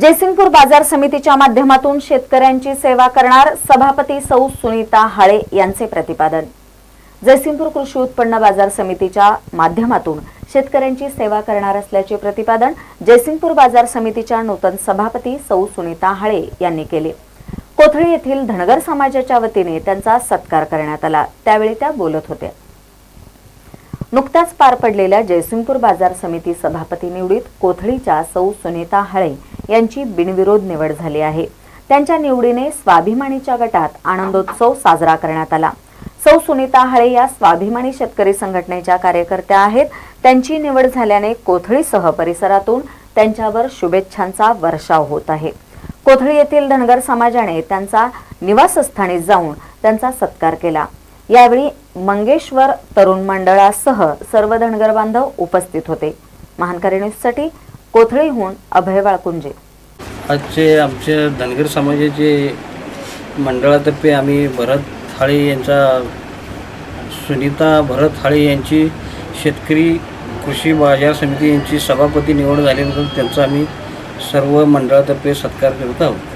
जयसिंगपूर बाजार समितीच्या माध्यमातून शेतकऱ्यांची सेवा करणार सभापती सौ सुनीता हाळे यांचे प्रतिपादन. जयसिंगपूर कृषी उत्पन्न बाजार समितीच्या माध्यमातून शेतकऱ्यांची सेवा करणार असल्याचे प्रतिपादन जयसिंगपूर बाजार समितीच्या नूतन सभापती सौ सुनीता हाळे यांनी केले. कोथळी येथील धनगर समाजाच्या वतीने त्यांचा सत्कार करण्यात आला. त्यावेळी त्या बोलत होत्या. नुकत्याच पार पडलेल्या जयसिंगपूर बाजार समिती सभापती निवडीत कोथळीच्या सौ सुनीता हळे यांची बिनविरोध निवड झाली आहे. त्यांच्या निवडीने स्वाभिमानीच्या गटात आनंदोत्सव साजरा करण्यात आला. सौ सुनीता हळे या स्वाभिमानी शेतकरी संघटनेच्या कार्यकर्त्या आहेत. त्यांची निवड झाल्याने कोथळीसह परिसरातून त्यांच्यावर शुभेच्छांचा वर्षाव होत आहे. कोथळी येथील धनगर समाजाने त्यांचा निवासस्थानी जाऊन त्यांचा सत्कार केला. यावेळी मंगेश्वर तरुण मंडळासह सर्व धनगर बांधव उपस्थित होते. महानकरी न्यूजसाठी कोथळीहून अभय वाळकुंजे आजचे आमच्या धनगर समाजाचे मंडळातर्फे आम्ही भरत थाळे यांचा सुनीता भरत थाळे यांची शेतकरी कृषी बाजार समिती यांची सभापती निवड झाल्यानंतर त्यांचा आम्ही सर्व मंडळातर्फे सत्कार करत आहोत.